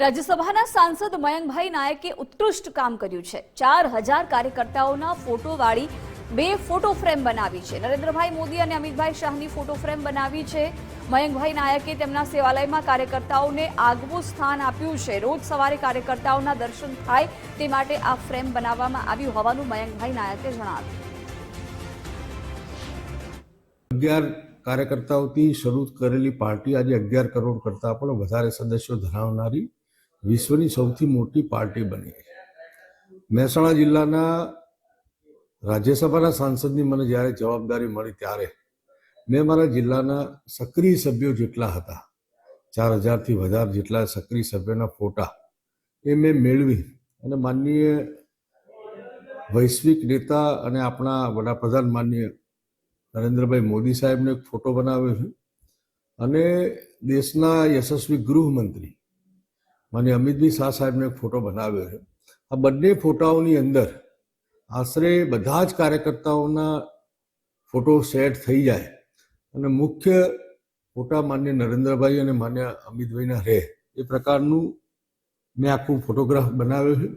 રાજ્યસભાના સાંસદ મયંકભાઈ નાયકે ઉત્કૃષ્ટ કામ કર્યું છે. ચાર હજાર કાર્યકર્તાઓના ફોટોવાળી બે ફોટો ફ્રેમ બનાવી છે. નરેન્દ્રભાઈ મોદી અને અમિતભાઈ શાહની ફોટો ફ્રેમ બનાવી છે. મયંકભાઈ નાયકે તેમના સેવાલયમાં કાર્યકર્તાઓને આગવું સ્થાન આપ્યું છે. રોજ સવારે કાર્યકર્તાઓના દર્શન થાય તે માટે આ ફ્રેમ બનાવવામાં આવ્યું હોવાનું મયંકભાઈ નાયકે જણાવ્યું. અગિયાર કાર્યકર્તાઓથી શરૂ કરેલી પાર્ટી આજે અગિયાર કરોડ કરતાં પણ વધારે સદસ્યો ધરાવનારી વિશ્વની સૌથી મોટી પાર્ટી બની મહેસાણા જિલ્લાના રાજ્યસભાના સાંસદની મને જ્યારે જવાબદારી મળી ત્યારે મેં મારા જિલ્લાના સક્રિય સભ્યો જેટલા હતા, ચાર હજારથી વધારે જેટલા સક્રિય સભ્યોના ફોટા એ મેં મેળવી અને માનનીય વૈશ્વિક નેતા અને આપણા વડાપ્રધાન માનનીય નરેન્દ્રભાઈ મોદી સાહેબનો એક ફોટો બનાવ્યો છે અને દેશના યશસ્વી ગૃહમંત્રી માન્ય અમિતભાઈ શાહ સાહેબનો એક ફોટો બનાવ્યો છે. આ બંને ફોટાઓની અંદર આશરે બધા જ કાર્યકર્તાઓના ફોટો સેટ થઈ જાય અને મુખ્ય ફોટા માન્ય નરેન્દ્રભાઈ અને માન્ય અમિતભાઈના રહે. એ પ્રકારનું મેં આખું ફોટોગ્રાફ બનાવ્યો છે.